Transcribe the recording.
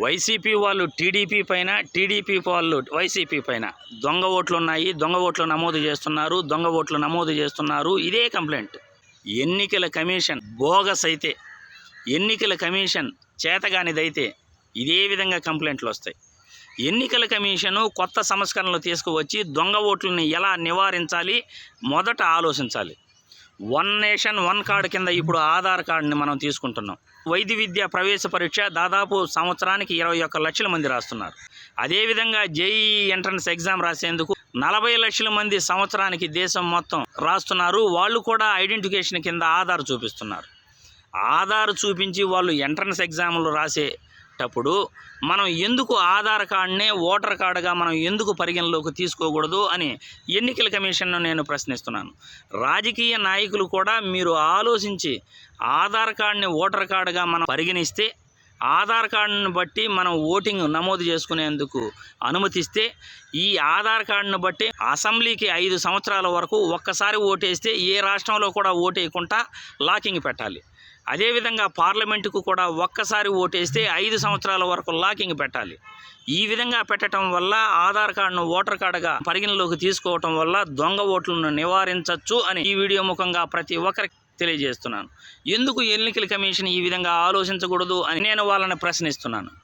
YCP వాళ్ళు TDP పైన TDP వాళ్ళు వైసీపీ పైన దొంగ ఓట్లు ఉన్నాయి దొంగ ఓట్లు నమోదు చేస్తున్నారు దొంగ ఓట్లు నమోదు చేస్తున్నారు. ఇదే కంప్లైంట్. ఎన్నికల కమిషన్ బోగస్ అయితే ఎన్నికల కమిషన్ చేతగానిదైతే ఇదే విధంగా కంప్లైంట్లు వస్తాయి. ఎన్నికల కమిషను కొత్త సంస్కరణలు తీసుకువచ్చి దొంగ ఓట్లని ఎలా నివారించాలి మొదట ఆలోచించాలి. వన్ నేషన్ వన్ కార్డు కింద ఇప్పుడు ఆధార్ కార్డుని మనం తీసుకుంటున్నాం. వైద్య విద్య ప్రవేశ పరీక్ష దాదాపు సంవత్సరానికి ఇరవై ఒక్క లక్షల మంది రాస్తున్నారు. అదేవిధంగా జేఈ ఎంట్రన్స్ ఎగ్జామ్ రాసేందుకు నలభై లక్షల మంది సంవత్సరానికి దేశం మొత్తం రాస్తున్నారు. వాళ్ళు కూడా ఐడెంటిఫికేషన్ కింద ఆధార్ చూపిస్తున్నారు. ఆధార్ చూపించి వాళ్ళు ఎంట్రన్స్ ఎగ్జామ్లు రాసేటప్పుడు మనం ఎందుకు ఆధార్ కార్డునే ఓటర్ కార్డుగా మనం ఎందుకు పరిగణలోకి తీసుకోకూడదు అని ఎన్నికల కమిషన్ను నేను ప్రశ్నిస్తున్నాను. రాజకీయ నాయకులు కూడా మీరు ఆలోచించి ఆధార్ కార్డుని ఓటర్ కార్డుగా మనం పరిగణిస్తే ఆధార్ కార్డును బట్టి మనం ఓటింగ్ నమోదు చేసుకునేందుకు అనుమతిస్తే ఈ ఆధార్ కార్డును బట్టి అసెంబ్లీకి ఐదు సంవత్సరాల వరకు ఒక్కసారి ఓటేస్తే ఏ రాష్ట్రంలో కూడా ఓటేయకుండా లాకింగ్ పెట్టాలి. అదేవిధంగా పార్లమెంటుకు కూడా ఒక్కసారి ఓటేస్తే ఐదు సంవత్సరాల వరకు లాకింగ్ పెట్టాలి. ఈ విధంగా పెట్టడం వల్ల ఆధార్ కార్డును ఓటర్ కార్డుగా పరిగణలోకి తీసుకోవటం వల్ల దొంగ ఓట్లను నివారించవచ్చు అని ఈ వీడియో ముఖంగా ప్రతి ఒక్కరికి తెలియజేస్తున్నాను. ఎందుకు ఎన్నికల కమిషన్ ఈ విధంగా ఆలోచించకూడదు అని నేను వాళ్ళని ప్రశ్నిస్తున్నాను.